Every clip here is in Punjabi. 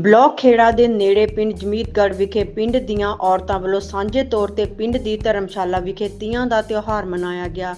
ਬਲਾਕ ਖੇੜਾ ਦੇ ਨੇੜੇ ਪਿੰਡ ਜਮੀਤਗੜ੍ਹ ਵਿਖੇ ਪਿੰਡ ਦੀਆਂ ਔਰਤਾਂ ਵੱਲੋਂ ਸਾਂਝੇ ਤੌਰ ਤੇ ਪਿੰਡ ਦੀ ਧਰਮਸ਼ਾਲਾ ਵਿਖੇ ਤੀਆਂ ਦਾ ਤਿਉਹਾਰ ਮਨਾਇਆ ਗਿਆ।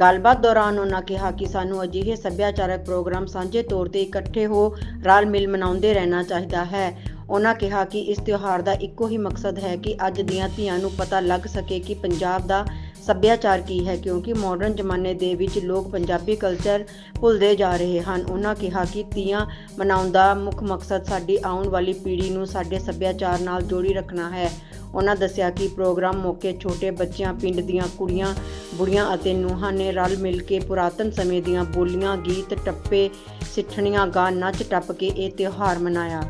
ਗੱਲਬਾਤ ਦੌਰਾਨ ਉਹਨਾਂ ਕਿਹਾ ਕਿ ਸਾਨੂੰ ਅਜਿਹੇ ਸੱਭਿਆਚਾਰਕ ਪ੍ਰੋਗਰਾਮ ਸਾਂਝੇ ਤੌਰ ਤੇ ਇਕੱਠੇ ਹੋ ਰਲ ਮਿਲ ਮਨਾਉਂਦੇ ਰਹਿਣਾ ਚਾਹੀਦਾ ਹੈ। ਉਹਨਾਂ ਕਿਹਾ ਕਿ ਇਸ ਤਿਉਹਾਰ ਦਾ ਇੱਕੋ ਹੀ ਮਕਸਦ ਹੈ ਕਿ ਅੱਜ ਦੀਆਂ ਧੀਆਂ ਨੂੰ ਪਤਾ ਲੱਗ ਸਕੇ ਕਿ ਪੰਜਾਬ ਦਾ ਸੱਭਿਆਚਾਰ ਕੀ ਹੈ? ਕਿਉਂਕਿ ਮਾਡਰਨ ਜ਼ਮਾਨੇ ਦੇ ਵਿੱਚ ਲੋਕ ਪੰਜਾਬੀ ਕਲਚਰ ਭੁੱਲਦੇ ਜਾ ਰਹੇ ਹਨ। ਉਹਨਾਂ ਕਿਹਾ ਕਿ ਤੀਆਂ ਮਨਾਉਣ ਦਾ ਮੁੱਖ ਮਕਸਦ ਸਾਡੀ ਆਉਣ ਵਾਲੀ ਪੀੜ੍ਹੀ ਨੂੰ ਸਾਡੇ ਸੱਭਿਆਚਾਰ ਨਾਲ ਜੋੜੀ ਰੱਖਣਾ ਹੈ। ਉਹਨਾਂ ਦੱਸਿਆ ਕਿ ਪ੍ਰੋਗਰਾਮ ਮੌਕੇ ਛੋਟੇ ਬੱਚਿਆਂ, ਪਿੰਡ ਦੀਆਂ ਕੁੜੀਆਂ, ਬੁੜੀਆਂ ਅਤੇ ਨੂੰਹਾਂ ਨੇ ਰਲ ਮਿਲ ਕੇ ਪੁਰਾਤਨ ਸਮੇਂ ਦੀਆਂ ਬੋਲੀਆਂ, ਗੀਤ, ਟੱਪੇ, ਸਿੱਠਣੀਆਂ ਗਾ ਨੱਚ, ਟੱਪ ਕੇ ਇਹ ਤਿਉਹਾਰ ਮਨਾਇਆ।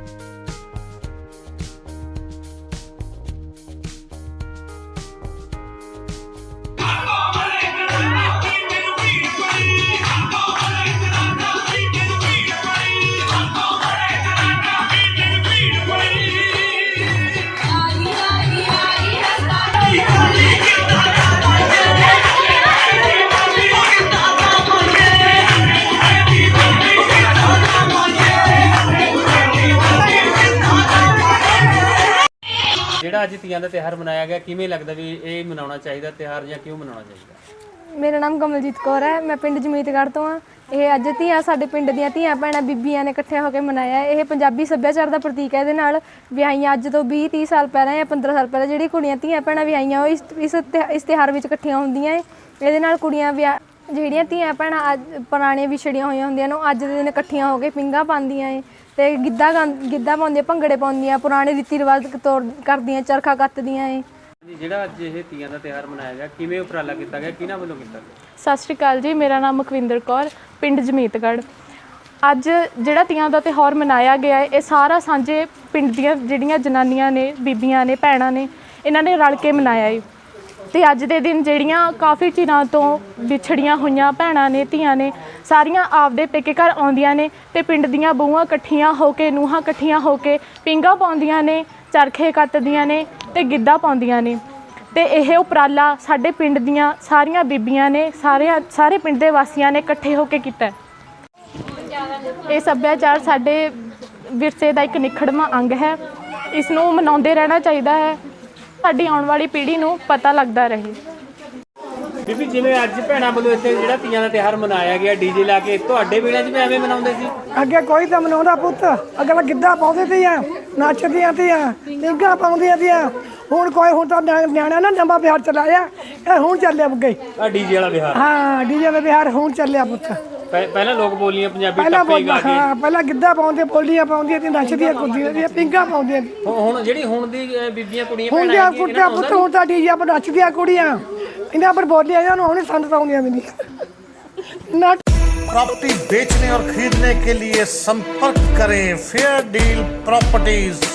ਜਿਹੜਾ ਅੱਜ ਤੀਆਂ ਦਾ ਤਿਉਹਾਰ ਮਨਾਇਆ ਗਿਆ, ਕਿਵੇਂ ਲੱਗਦਾ ਵੀ ਇਹ ਮਨਾਉਣਾ ਚਾਹੀਦਾ ਤਿਉਹਾਰ ਜਾਂ ਕਿਉਂ ਮਨਾਉਣਾ ਚਾਹੀਦਾ? ਮੇਰਾ ਨਾਮ ਕਮਲਜੀਤ ਕੌਰ ਹੈ, ਮੈਂ ਪਿੰਡ ਜਮੀਤਗੜ੍ਹ ਤੋਂ ਆ ਇਹ ਅੱਜ ਧੀਆਂ, ਸਾਡੇ ਪਿੰਡ ਦੀਆਂ ਧੀਆਂ ਭੈਣਾਂ, ਬੀਬੀਆਂ ਨੇ ਇਕੱਠੇ ਹੋ ਕੇ ਮਨਾਇਆ ਇਹ ਪੰਜਾਬੀ ਸੱਭਿਆਚਾਰ ਦਾ ਪ੍ਰਤੀਕ ਹੈ। ਇਹਦੇ ਨਾਲ ਵਿਆਹੀਆਂ ਅੱਜ ਤੋਂ 20 30 ਸਾਲ ਪਹਿਲਾਂ ਜਾਂ 15 ਸਾਲ ਪਹਿਲਾਂ ਜਿਹੜੀ ਕੁੜੀਆਂ ਧੀਆਂ ਭੈਣਾਂ ਵਿਆਹੀਆਂ, ਉਹ ਇਸ ਇਸ ਤਿਉ- ਇਸ ਤਿਉਹਾਰ ਵਿੱਚ ਇਕੱਠੀਆਂ ਹੁੰਦੀਆਂ ਏ ਇਹਦੇ ਨਾਲ ਕੁੜੀਆਂ ਵਿਆਹ ਜਿਹੜੀਆਂ ਧੀਆਂ ਭੈਣਾਂ ਅੱਜ ਪੁਰਾਣੀਆਂ ਵਿਛੜੀਆਂ ਹੋਈਆਂ ਹੁੰਦੀਆਂ ਨੇ ਉਹ ਅੱਜ ਦੇ ਦਿਨ ਇਕੱਠੀਆਂ ਹੋ ਕੇ ਪਿੰਗਾ ਪਾਉਂਦੀਆਂ ਏ ਤੇ ਗਿੱਧਾ ਗਾਉਂ- ਗਿੱਧਾ ਪਾਉਂਦੀਆਂ ਭੰਗੜੇ ਪਾਉਂਦੀਆਂ ਪੁਰਾਣੇ ਰੀਤੀ ਰਿਵਾਜ ਤੌਰ ਕਰਦੀਆਂ ਚਰਖਾ ਕੱਤਦੀਆਂ ਏ। ਜੀ ਜਿਹੜਾ ਅੱਜ ਇਹ ਤੀਆਂ ਦਾ ਤਿਉਹਾਰ ਮਨਾਇਆ ਗਿਆ ਕਿਵੇਂ ਉਪਰਾਲਾ ਕੀਤਾ ਗਿਆ ਕਿਹਨਾਂ ਵੱਲੋਂ ਕੀਤਾ ਗਿਆ? ਸਤਿ ਸ਼੍ਰੀ ਅਕਾਲ ਜੀ ਮੇਰਾ ਨਾਮ ਮੁਖਵਿੰਦਰ ਕੌਰ ਪਿੰਡ ਜਮੀਤਗੜ੍ਹ। ਅੱਜ ਜਿਹੜਾ ਤੀਆਂ ਦਾ ਤਿਉਹਾਰ ਮਨਾਇਆ ਗਿਆ ਹੈ ਇਹ ਸਾਰਾ ਸਾਂਝੇ ਪਿੰਡ ਦੀਆਂ ਜਿਹੜੀਆਂ ਜਨਾਨੀਆਂ ਨੇ ਬੀਬੀਆਂ ਨੇ ਭੈਣਾਂ ਨੇ ਇਹਨਾਂ ਨੇ ਰਲ ਕੇ ਮਨਾਇਆ ਹੈ ਤੇ ਅੱਜ ਦੇ ਦਿਨ ਜਿਹੜੀਆਂ ਕਾਫੀ ਚਿਰਾਂ ਤੋਂ ਵਿਛੜੀਆਂ ਹੋਈਆਂ ਭੈਣਾਂ ਨੇ, ਧੀਆਂ ਨੇ, ਸਾਰੀਆਂ ਆਪਦੇ ਪੇਕੇ ਘਰ ਆਉਂਦੀਆਂ ਨੇ ਤੇ ਪਿੰਡ ਦੀਆਂ ਬਹੂਆਂ ਇਕੱਠੀਆਂ ਹੋ ਕੇ, ਨੂੰਹਾਂ ਇਕੱਠੀਆਂ ਹੋ ਕੇ ਪਿੰਗਾ ਪਾਉਂਦੀਆਂ ਨੇ, ਚਰਖੇ ਕੱਤਦੀਆਂ ਨੇ ਤੇ ਗਿੱਧਾ ਪਾਉਂਦੀਆਂ ਨੇ। ਤੇ ਇਹ ਉਪਰਾਲਾ ਸਾਡੇ ਪਿੰਡ ਦੀਆਂ ਸਾਰੀਆਂ ਬੀਬੀਆਂ ਨੇ, ਸਾਰਿਆਂ, ਸਾਰੇ ਪਿੰਡ ਦੇ ਵਾਸੀਆਂ ਨੇ ਇਕੱਠੇ ਹੋ ਕੇ ਕੀਤਾ। ਇਹ ਸੱਭਿਆਚਾਰ ਸਾਡੇ ਵਿਰਸੇ ਦਾ ਇੱਕ ਨਿਖੜਵਾਂ ਅੰਗ ਹੈ। ਇਸ ਨੂੰ ਮਨਾਉਂਦੇ ਰਹਿਣਾ ਚਾਹੀਦਾ ਹੈ। ਸਾਡੀ ਆਉਣ ਵਾਲੀ ਪੀੜ੍ਹੀ ਨੂੰ ਪਤਾ ਲੱਗਦਾ ਰਹੇ। ਬੀਬੀ ਜਿਵੇਂ ਅੱਜ ਭੈਣਾਂ ਵੱਲੋਂ ਇੱਥੇ ਜਿਹੜਾ ਤੀਆਂ ਦਾ ਤਿਉਹਾਰ ਮਨਾਇਆ ਗਿਆ ਡੀਜੇ ਲਾ ਕੇ ਤੁਹਾਡੇ ਵੇਲੇ 'ਚ ਵੀ ਐਵੇਂ ਮਨਾਉਂਦੇ ਸੀ? ਅੱਗੇ ਕੋਈ ਤਾਂ ਮਨਾਉਂਦਾ ਪੁੱਤ। ਅਗਲਾ ਗਿੱਧਾ ਪਾਉਂਦੇ ਤੀਆਂ ਨੱਚਦੀਆਂ ਤੀਆਂ ਨਿੱਘਾ ਪਾਉਂਦੀਆਂ ਤੀਆਂ ਹੁਣ ਕੋਈ ਹੁਣ ਤਾਂ ਨਿਆ- ਨਿਆਣਿਆਂ ਨੇ ਨਵਾਂ ਬਿਹਾਰ ਚਲਾਇਆ ਇਹ ਹੁਣ ਚੱਲਿਆ ਅੱਗੇ। ਆ ਡੀਜੇ ਵਾਲਾ ਵਿਹਾਰ। ਹਾਂ ਡੀਜੇ ਦਾ ਬਿਹਾਰ ਹੁਣ ਚੱਲਿਆ ਪੁੱਤ। ਪਹਿ- ਪਹਿਲਾਂ ਲੋਕ ਬੋਲੀਆਂ ਪੰਜਾਬੀ ਪਹਿਲਾਂ ਟੱਪੇ ਗਾ ਬੋਲ ਕੇ ਹਾਂ ਪਹਿਲਾਂ ਗਿੱਧਾ ਪਾਉਂਦੇ ਬੋਲੀਆਂ ਪਾਉਂਦੀਆਂ ਤੇ ਨੱਚਦੀਆਂ ਕੁੱਦੀਆਂ ਦੀਆਂ ਪਿੰਗਾ ਪਾਉਂਦੀਆਂ ਹੁਣ- ਹੁਣ ਜਿਹੜੀ ਹੁਣ ਦੀ ਅਹ, ਬੀਬੀਆਂ ਕੁੜੀਆਂ ਹੁਣ ਭੈਣਾਂ ਦੀਆਂ ਹੈਗੀਆਂ, ਕੁੱਤਿਆਂ ਇਹਨਾਂ ਪੁੱਤ ਨੂੰ ਹੁਣ ਤਾਂ ਡੀਜੇ ਪਰ ਨੱਚਦੀਆਂ ਕੁੜੀਆਂ ਇਹਨਾਂ ਪਰ ਬੋਲੀਆਂ ਇਹਨਾਂ ਨੂੰ ਹੁਣ ਸੰਤ ਆਉਂਦੀਆਂ ਵੀ ਨਹੀਂ ਨੱਚ प्रॉपर्टी बेचने और खरीदने के लिए संपर्क करें फेयर डील प्रॉपर्टीज